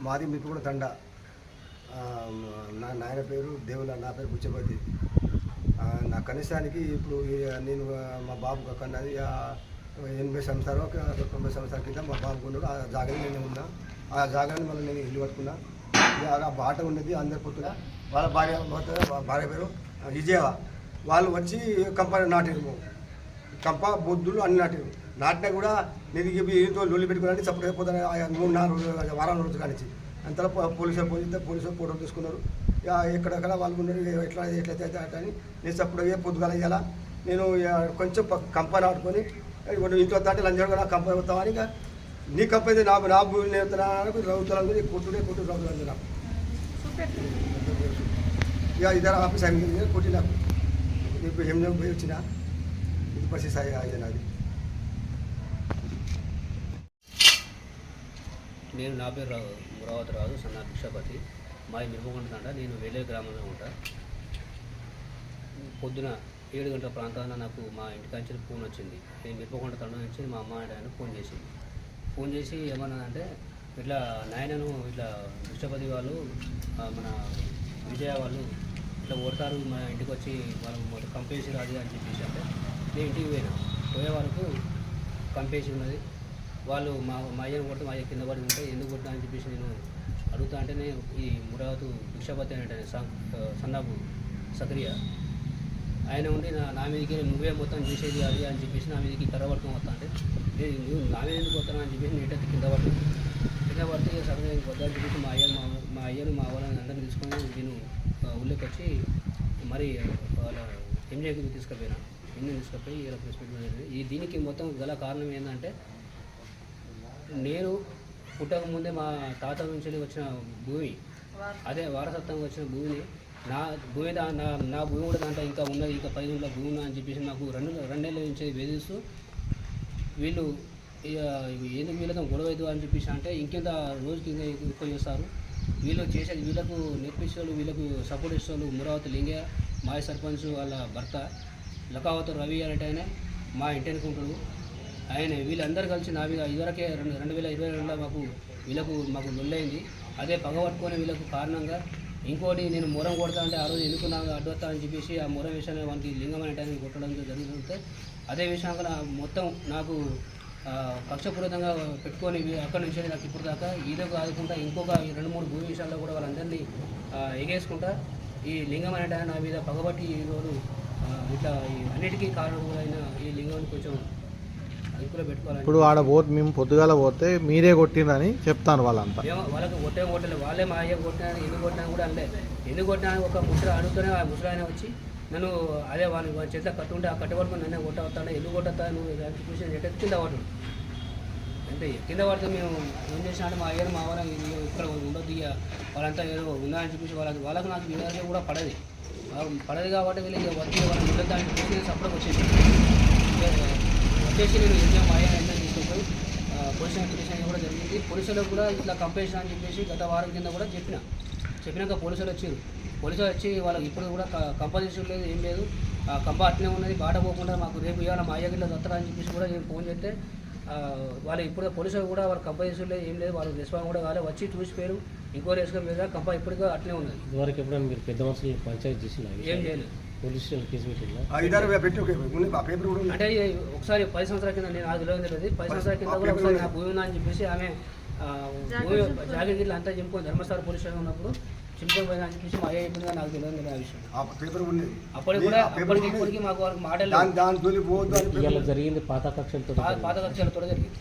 మాది మీకు కూడా తండ నా నాయన పేరు దేవుల నా పేరు బుచ్చపతి. నా కనీసానికి ఇప్పుడు నేను మా బాబు కన్నది ఎనభై సంవత్సరాలు ఒక తొంభై సంవత్సరాల కింద మా బాబు ఉన్నాడు. ఆ జాగాలో నేను ఉన్నా. ఆ జాగాని మళ్ళీ నేను ఇల్లు కట్టుకున్నా. ఇక ఆ బాట ఉండేది అందరి పొత్తుగా వాళ్ళ భార్య భర్త- భార్య పేరు విజయవ. వాళ్ళు వచ్చి కంపెనీ నాటిరు. కంప బొద్దులు అన్ని నాటిరు. నాటినా కూడా నేను ఇక లొల్లి పెట్టుకోవాలని సపోర్ట్ అయిపోతాను. మూడు నాలుగు రోజులు వారం రోజులు కానిచ్చి అంతలో పోలీసులు పోయితే పోలీసులు ఫోటో తీసుకున్నారు. ఇక ఎక్కడెక్కడ వాళ్ళు ఉన్నారు ఎట్లా ఎట్లయితే అట్లా అని నేను సప్పుడు అయ్యే పొద్దుగాల ఇవ్వాలా నేను ఇక కొంచెం కంపెనీ ఆడుకొని ఇంట్లో తాంటే లంచం కూడా కంపెనీ అవుతామని ఇక నీ కంపెనీ అయితే నా నా భూమి నేర్తున్నాను రౌతులు కొట్టుడే కొట్టు రౌతులు నాకు. ఇక ఇద్దరు ఆఫీస్ అయింది కొట్టి నాకు ఇప్పుడు ఏం పోయి వచ్చిన? ఇది పరిస్థితి అయ్యి అయ్యింది నాది. నేను నా పేరు రావు మురావతి రాజు సన్న భిక్షపతి. మాది మిరపకొండ నేను వేలే గ్రామంలో ఉంటా. పొద్దున ఏడు గంటల ప్రాంతాన నాకు మా ఇంటికాంచి ఫోన్ వచ్చింది. నేను మిరపకొండ తండ్రి నుంచి మా అమ్మ ఆయన ఫోన్ చేసింది. ఫోన్ చేసి ఏమన్నా అంటే ఇట్లా నాయనను ఇట్లా భిక్షపతి వాళ్ళు మన విజయ వాళ్ళు ఇట్లా ఓడతారు మా ఇంటికి వచ్చి వాళ్ళు కంపేసి రాదు అని చెప్పేసి అంటే నేను ఇంటికి పోయినా. పోయే వరకు కంపేసి ఉన్నది. వాళ్ళు మా మా అయ్యను కొడితే మా అయ్య కింద పడి ఉంటే ఎందుకు కొట్టినా అని చెప్పేసి నేను అడుగుతా అంటేనే ఈ మురావతు భిక్షాపతి అంటే సన్నాపు సక్రియ. ఆయన ఉండి నా నా మీదకి నువ్వే మొత్తం చేసేది అది అని చెప్పేసి నా మీదకి కర్ర పట్టుకొని వస్తా అంటే నేను నువ్వు నా మీద ఎందుకు వస్తాను అని చెప్పేసి నేటైతే కింద పడుతుంది కింద పడితే ఇక సడన్గా వద్దని చెప్పేసి మా అయ్య మా మా అయ్యను మా వాళ్ళని అందరిని తీసుకొని నేను ఊళ్ళోకి వచ్చి మరి వాళ్ళ ఎంజేకి తీసుకుపోయినా. ఎన్ని తీసుకుపోయి ఇలా ప్రెస్ ఈ దీనికి మొత్తం గల కారణం ఏంటంటే నేను పుట్టక ముందే మా తాత నుంచి వచ్చిన భూమి అదే వారసత్వంగా వచ్చిన భూమిని నా భూమి నా నా భూమి కూడా దాంట్లో ఇంకా ఉన్నది ఇంకా పది ఉన్న భూమి అని చెప్పేసి నాకు రెండు రెండేళ్ళ నుంచి వేధిస్తూ వీళ్ళు ఇక వీళ్ళతో గొడవ అని చెప్పేసి అంటే ఇంకెంత రోజుకి ఇంకా ఎక్కువ చేస్తారు వీళ్ళు చేసేది వీళ్ళకు నేర్పించేవాళ్ళు వీళ్ళకు సపోర్ట్ ఇచ్చేవాళ్ళు మురావతి లింగయ్య మాయ సర్పంచ్ వాళ్ళ భర్త లకావత రవి అనేటైనా మా ఇంటికి ఉంటాడు. ఆయన వీళ్ళందరూ కలిసి నా మీద ఇదివరకే రెండు రెండు వేల ఇరవై రెండులో మాకు వీళ్ళకు మాకు లొల్లైంది. అదే పగబట్టుకొని వీళ్ళకు కారణంగా ఇంకోటి నేను మొరం కొడతా అంటే ఆ రోజు ఎందుకు నాకు అడ్డొస్తా అని చెప్పేసి ఆ మొరం విషయాన్ని వానికి లింగం అనే టైం కొట్టడం జరుగుతుంటే అదే విషయంగా నా మొత్తం నాకు పక్షపూరితంగా పెట్టుకొని అక్కడి నుంచి నాకు ఇప్పుడు దాకా ఇదే కాకుండా ఇంకొక ఈ రెండు మూడు భూమి విషయాల్లో కూడా వాళ్ళందరినీ ఎగేసుకుంటా ఈ లింగం అనే టైం నా మీద పగబట్టి ఈరోజు ఇట్లా ఈ అన్నిటికీ కారణమైన ఈ లింగాన్ని కొంచెం ఇప్పుడు ఆడ పోతే మేము పొద్దుగాల పోతే మీరే కొట్టిందని చెప్తాను వాళ్ళంతా. వాళ్ళకి కొట్టే కొట్టలేదు వాళ్ళే మా అయ్య కొట్టినా ఎందుకు కొట్టినా కూడా అనలే ఎందుకు కొట్టినా ఒక ముసలి అడుగుతూనే ఆ ముసలి ఆయన వచ్చి నన్ను అదే వాళ్ళ వాళ్ళ చేత కట్టుంటే ఆ కట్టబడుకుని నన్నే కొట్టవస్తాను ఎందుకు కొట్టతా నువ్వు? దానికి చూసి ఎట్ట కింద పడు అంతే కింద పడితే మేము ఏం చేసినా అంటే మా అయ్యను మా వాళ్ళ ఇక్కడ ఉండొద్దు ఇక. వాళ్ళంతా ఏదో ఉందా అని చెప్పేసి వాళ్ళకి వాళ్ళకి నాకు వీళ్ళకి కూడా పడది. వాళ్ళకి పడదు కాబట్టి వీళ్ళు ఇక వచ్చి వాళ్ళని ఉండొద్దు అని నేను సపోర్ట్ వచ్చేసి వచ్చేసి నేను ఎగ్జామ్ అయ్యా ఎగ్జామ్ తీసుకుపోయి పోలీస్ అప్లికేషన్ కూడా జరిగింది. పోలీసులకు కూడా ఇట్లా కంప్లైంట్ అని చెప్పేసి గత వారం కింద కూడా చెప్పిన. చెప్పినాక పోలీసులు వచ్చారు. పోలీసులు వచ్చి వాళ్ళకి ఇప్పుడు కూడా కంపల్సరీ లేదు ఏం లేదు. ఆ కంప అట్నే ఉన్నది బాట పోకుండా మాకు రేపు ఇవాళ మా అయ్య గిట్ల దత్తరా అని చెప్పేసి కూడా నేను ఫోన్ చేస్తే వాళ్ళు ఇప్పుడు పోలీసులు కూడా వాళ్ళ కంపల్సరీ లేదు ఏం లేదు. వాళ్ళు రెస్పాన్స్ కూడా కాలేదు వచ్చి చూసిపోయారు. ఇంకోటి వేసుకొని మీద కంప ఇప్పటికీ అట్లే ఉన్నది. ఇదివరకు ఎప్పుడైనా మీరు పెద్ద మనుషులు పంచాయతీ చేసిన ఏం చేయలేదు. పోలీస్ స్టేషన్ కేసు పెట్టిందా? ఆ ఇద్దరు పెట్టి ఒక ఉంది, ఆ పేపర్ కూడా ఉంది. అంటే ఈ ఒకసారి పది సంవత్సరాల కింద నేను నాకు తెలియదు తెలియదు పది సంవత్సరాల కింద కూడా ఒకసారి నా భూమి ఉందా అని చెప్పేసి ఆమె ఆ, భూమి జాగ్రత్త గిట్ల అంతా చింపుకొని ధర్మస్థల పోలీస్ స్టేషన్ ఉన్నప్పుడు చింపుకొని పోయినా అని చెప్పేసి మా అయ్య చెప్పిందిగా నాకు తెలియదు తెలియదు ఆ విషయం. ఆ పేపర్ ఉంది. అప్పటికి కూడా ఆ పేపర్ అప్పటికి ఉంది. ఇప్పటికి మాకు వాళ్ళకి మాటలు దాని దాని తోలి పోవద్దు అని ఇవాళ పేపర్ జరిగింది పాత కక్షలతో పాత కక్షలతో జరిగింది.